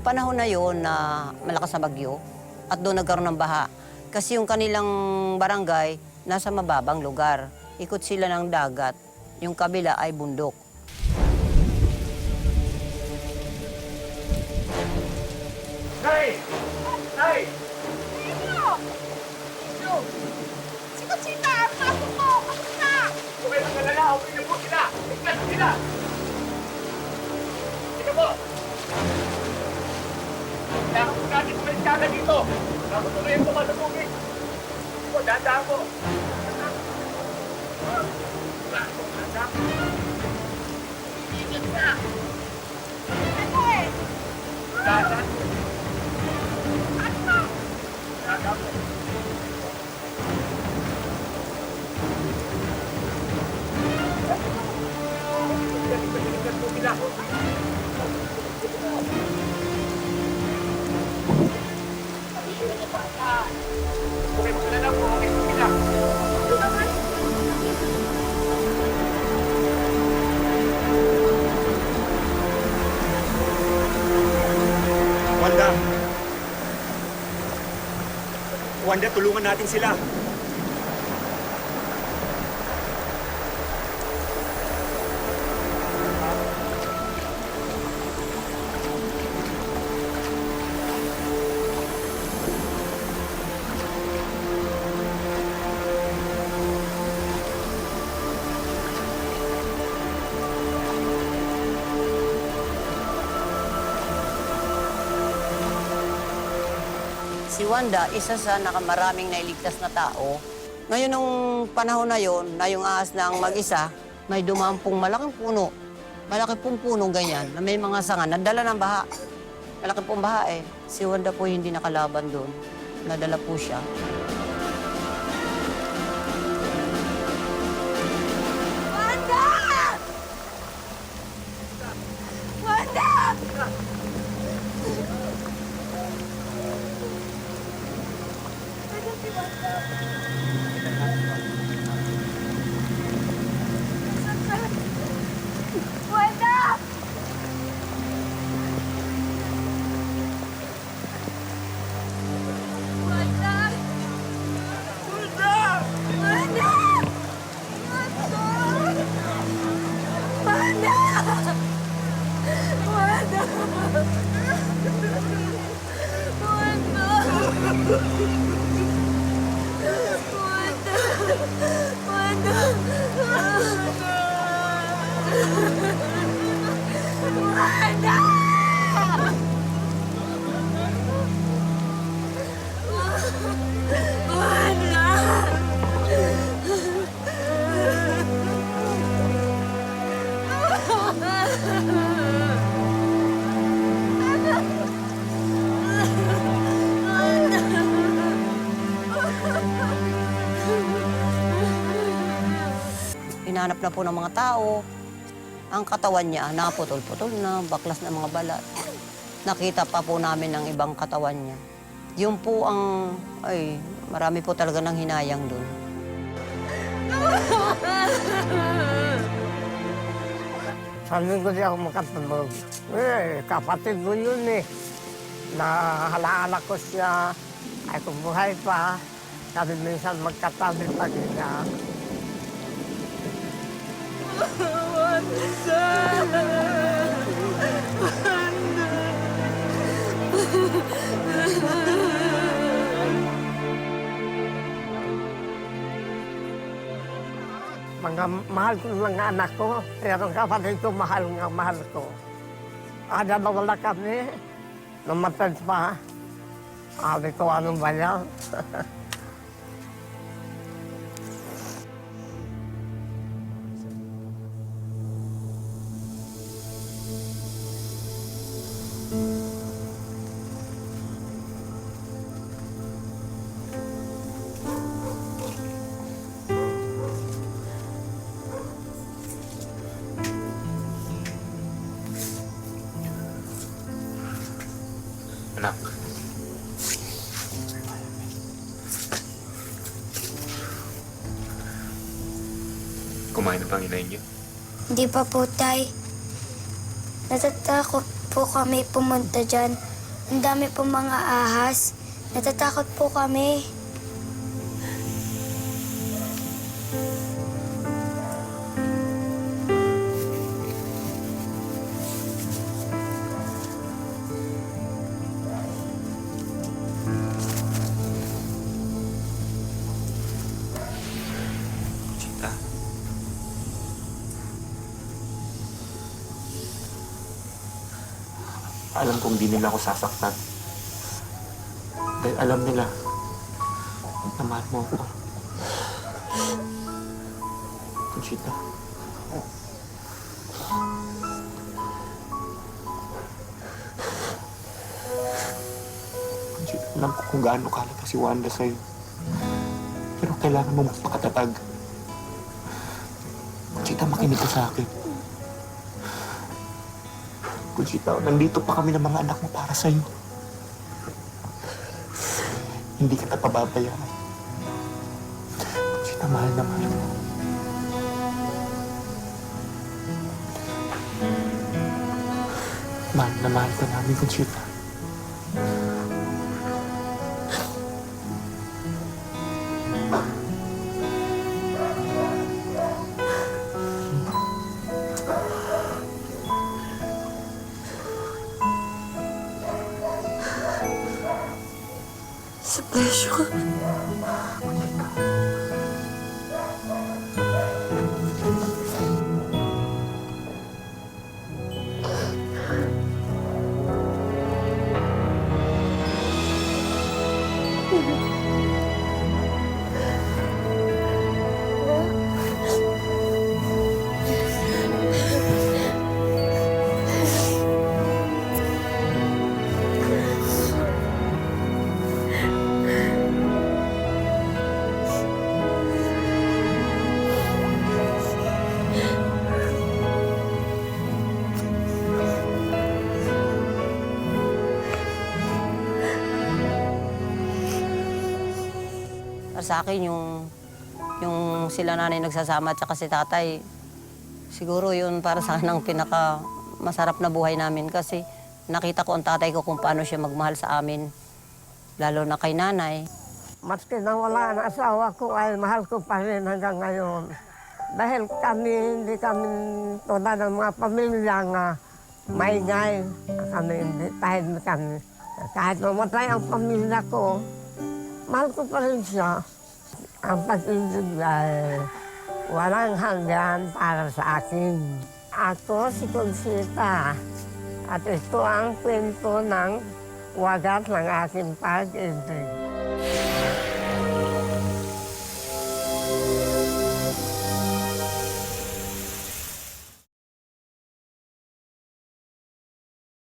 Nung panahon na yon na malakas na bagyo at doon nagkaroon ng baha. Kasi yung kanilang barangay nasa mababang lugar. Ikot sila ng dagat. Yung kabila ay bundok. Nay! Nay! Sikot sita! Ang aso ko! Kamusta? Kung may mga lala, okay na po sila! Tignan sila! Kailangan po natin kumalit dito. Ako tuloy ang tumalabugin. Ito, dandaan ko. Ibigit na. Ano eh? Dandaan ko. Ano? Dandaan ko. Thank you. Wanda, tulungan natin sila. Si Wanda, isa sa nakamaraming nailigtas na tao. Ngayon nung panahon na yon, na yung ahas na mag-isa, may dumampong malaking puno. Malaki pong puno ganyan, na may mga sanga, nadala ng baha. Malaki pong baha eh. Si Wanda po hindi nakalaban doon. Nadala po siya. Thank you. Hinanap na po ng mga tao. Ang katawan niya, naputol-putol na, baklas na mga balat. Nakita pa po namin ang ibang katawan niya. Yun po ang, ay, marami po talaga ng hinayang doon. Sabi ko di ako makatulog. Eh, kapatid ko yun eh. Nahalaala ko siya. Ay kung buhay pa. Sabi minsan magkatabi pa sila. Mga mahal ko ng mga anak ko. Pero kapatid ko, mahal nga mahal ko. Ada na wala kami. Namatay pa. Sabi ko, anong ba yan? Kumain na bang inay niyo? Hindi pa po, Tay. Natatakot po kami pumunta dyan. Ang dami po mga ahas. Natatakot po kami. Alam kong di nila ako sasaktan. Dahil alam nila na mo ako. Conchita. Conchita, alam ko kung gaano kalata si Wanda sa'yo. Pero kailangan mo magpakatatag. Conchita, makinig ka sa akin. Conchita, nandito pa kami ng mga anak mo para sa'yo. Hindi kita pababayaan. Conchita, mahal na mahal mo. Mahal na mahal ka namin, Conchita. Sa presyo. Sa akin, yung, yung sila nanay nagsasama at saka si tatay, siguro yun para sa akin ang pinaka masarap na buhay namin kasi nakita ko ang tatay ko kung paano siya magmahal sa amin, lalo na kay nanay. Maski nawala ang asawa ko ay mahal ko pa rin hanggang ngayon. Dahil kami, hindi kami tulad ng mga pamilya nga maingay. Kami hindi, kahit kami. Kahit mamatay ang pamilya ko, mahal ko pa rin siya. Ang pag-ibig ay walang hanggan para sa akin. Ako si Conchita at ito ang kwento ng wagat ng aking pag-ibig.